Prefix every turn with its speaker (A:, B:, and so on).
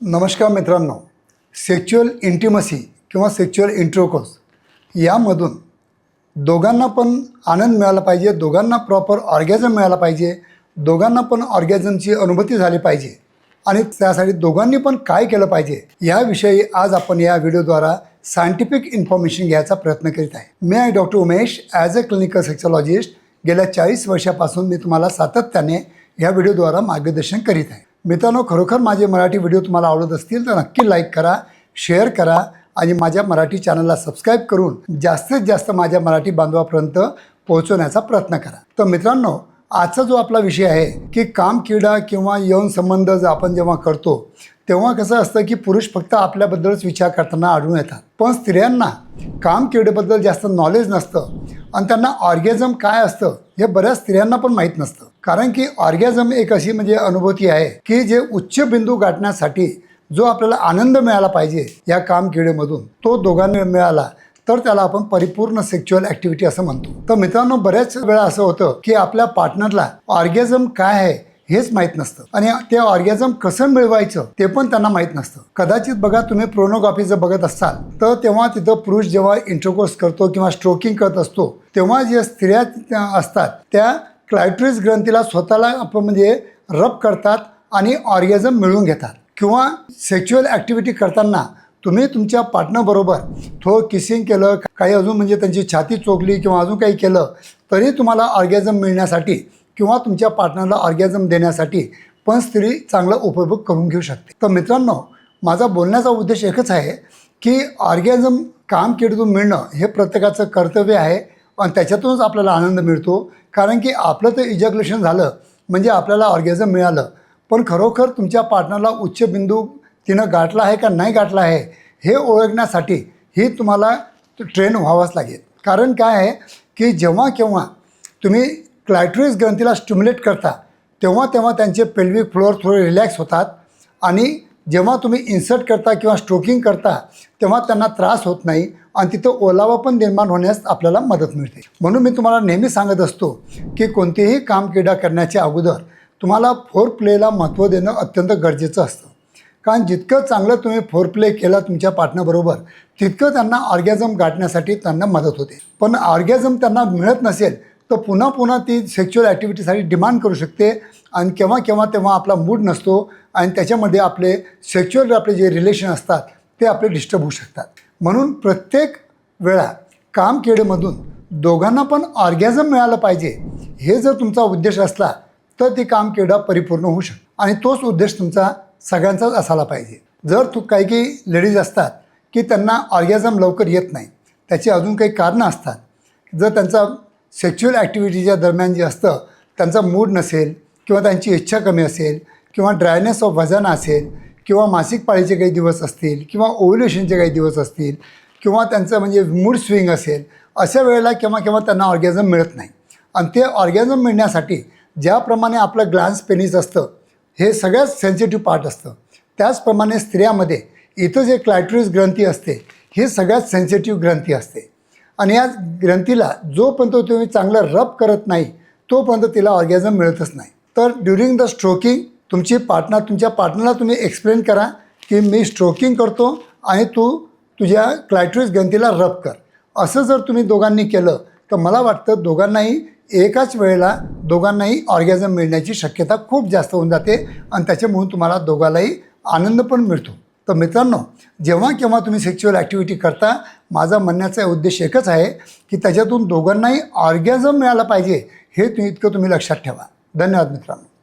A: नमस्कार मित्रांनो sexual intimacy किंवा सेक्च्युअल इंट्रोकोस यामधून दोघांना पण आनंद मिळाला पाहिजे दोघांना प्रॉपर ऑर्गॅझम मिळाला पाहिजे दोघांना पण ऑर्गॅझमची अनुभूती झाली पाहिजे आणि त्यासाठी दोघांनी पण काय केलं पाहिजे याविषयी आज आपण या व्हिडिओद्वारा सायंटिफिक इन्फॉर्मेशन घ्यायचा प्रयत्न करीत आहे. मी आहे doctor Umesh as a clinical sexologist गेल्या चाळीस वर्षापासून मी तुम्हाला सातत्याने या व्हिडिओद्वारा मार्गदर्शन करीत आहे. मित्रांनो खरोखर माझे मराठी व्हिडिओ तुम्हाला आवडत असतील तर नक्की लाईक करा शेअर करा आणि माझ्या मराठी चॅनलला सबस्क्राईब करून जास्तीत जास्त माझ्या मराठी बांधवापर्यंत पोहोचवण्याचा प्रयत्न करा. तर मित्रांनो आजचा जो आपला विषय आहे की काम क्रीडा किंवा यौन संबंध जर आपण जेव्हा करतो तेव्हा कसं असतं की पुरुष फक्त आपल्याबद्दलच विचार करताना आढळून येतात. पण स्त्रियांना काम क्रीडेबद्दल जास्त नॉलेज नसतं आणि त्यांना ऑर्गॅझम काय असतं हे बऱ्याच स्त्रियांना पण माहीत नसतं. कारण की ऑर्गॅझम एक अशी म्हणजे अनुभूती आहे की जे उच्च बिंदू गाठण्यासाठी जो आपल्याला आनंद मिळाला पाहिजे या काम क्रीडेमधून तो दोघांना मिळाला तर त्याला आपण परिपूर्ण सेक्च्युअल ॲक्टिव्हिटी असं म्हणतो. तर मित्रांनो बऱ्याच वेळा असं होतं की आपल्या पार्टनरला ऑर्गॅझम काय आहे हेच माहीत नसतं. आणि ते ऑर्गॅझम कसं मिळवायचं ते पण त्यांना माहीत नसतं. कदाचित बघा तुम्ही प्रोनोग्राफी जर बघत असाल तर तेव्हा तिथं पुरुष जेव्हा इंटरकोर्स करतो किंवा स्ट्रोकिंग करत असतो तेव्हा ज्या स्त्रिया असतात त्या क्लायट्रिस ग्रंथीला स्वतःला आपण म्हणजे रब करतात आणि ऑर्गॅझम मिळवून घेतात. किंवा सेक्च्युअल ॲक्टिव्हिटी करताना तुम्ही तुमच्या पार्टनरबरोबर थोडं किसिंग केलं काही अजून म्हणजे त्यांची छाती चोखली किंवा अजून काही केलं तरी तुम्हाला ऑर्गॅझम मिळण्यासाठी किंवा तुमच्या पार्टनरला ऑर्गॅझम देण्यासाठी पण स्त्री चांगला उपभोग करून घेऊ शकते. तर मित्रांनो माझा बोलण्याचा उद्देश एकच आहे की ऑर्गॅझम काम किडून मिळणं हे प्रत्येकाचं कर्तव्य आहे आणि त्याच्यातूनच आपल्याला आनंद मिळतो. कारण की आपलं तर इजॅक्युलेशन झालं म्हणजे आपल्याला ऑर्गॅझम मिळालं. पण खरोखर तुमच्या पार्टनरला उच्च बिंदू तिनं गाठला आहे का नाही गाठला आहे हे ओळखण्यासाठी ही तुम्हाला ट्रेन व्हावंच लागेल. कारण काय आहे की जेव्हा केव्हा तुम्ही क्लायट्रिस ग्रंथीला स्टिम्युलेट करता. तेव्हा तेव्हा त्यांचे पेल्विक फ्लोअर थोडे रिलॅक्स होतात. आणि जेव्हा तुम्ही इन्सर्ट करता किंवा स्ट्रोकिंग करता तेव्हा त्यांना त्रास होत नाही आणि तिथं ओलावा पण निर्माण होण्यास आपल्याला मदत मिळते. म्हणून मी तुम्हाला नेहमी सांगत असतो की कोणतेही काम क्रीडा करण्याच्या अगोदर तुम्हाला फोर प्लेला महत्त्व देणं अत्यंत गरजेचं असतं. कारण जितकं चांगलं तुम्ही फोर प्ले केला तुमच्या पार्टनरबरोबर तितकं त्यांना ऑर्गॅझम गाठण्यासाठी त्यांना मदत होते. पण ऑर्गॅझम त्यांना मिळत नसेल तर पुन्हा पुन्हा ती सेक्च्युअल ॲक्टिव्हिटीसाठी डिमांड करू शकते. आणि केव्हा केव्हा तेव्हा आपला मूड नसतो आणि त्याच्यामध्ये आपले सेक्च्युअल आपले जे रिलेशन असतात ते आपले डिस्टर्ब होऊ शकतात. म्हणून प्रत्येक वेळा काम केडेमधून दोघांना पण ऑर्गॅझम मिळालं पाहिजे हे जर तुमचा उद्देश असला तर ते काम केडा परिपूर्ण होऊ शकतं. आणि तोच उद्देश तुमचा सगळ्यांचाच असायला पाहिजे. जर तू काही काही लेडीज असतात की त्यांना ऑर्गॅझम लवकर येत नाही त्याची अजून काही कारणं असतात. जर त्यांचा सेक्च्युअल ॲक्टिव्हिटीच्या दरम्यान जे असतं त्यांचा मूड नसेल किंवा त्यांची इच्छा कमी असेल किंवा ड्रायनेस ऑफ वजन असेल किंवा मासिक पाळीचे काही दिवस असतील किंवा ओव्ह्युलेशनचे काही दिवस असतील किंवा त्यांचं म्हणजे मूड स्विंग असेल अशा वेळेला केव्हा केव्हा त्यांना ऑर्गॅझम मिळत नाही. आणि ते ऑर्गॅझम मिळण्यासाठी ज्याप्रमाणे आपलं ग्लान्स पेनिस असतं हे सगळ्यात सेन्सिटिव्ह पार्ट असतं. त्याचप्रमाणे स्त्रियामध्ये इथं जे क्लायट्रिस ग्रंथी असते ही सगळ्यात सेन्सिटिव्ह ग्रंथी असते. आणि या ग्रंथीला जोपर्यंत तुम्ही चांगलं रब करत नाही तोपर्यंत तिला ऑर्गॅझम मिळतच नाही. तर ड्युरिंग द स्ट्रोकिंग तुमची पार्टनर तुमच्या पार्टनरला तुम्ही एक्सप्लेन करा की मी स्ट्रोकिंग करतो आणि तू तुझ्या क्लायट्रिस ग्रंथीला रब कर. असं जर तुम्ही दोघांनी केलं तर मला वाटतं दोघांनाही एकाच वेळेला दोघांनाही ऑर्गॅझम मिळण्याची शक्यता खूप जास्त होऊन जाते आणि त्याच्यामुळून तुम्हाला दोघांनाही आनंद पण मिळतो. तर मित्रांनो जेव्हा केव्हा तुम्ही सेक्च्युअल ॲक्टिव्हिटी करता माझा म्हणण्याचा उद्देश एकच आहे की त्याच्यातून दोघांनाही ऑर्गॅझम मिळालं पाहिजे हे तुम्ही इतकं तुम्ही लक्षात ठेवा. धन्यवाद मित्रांनो.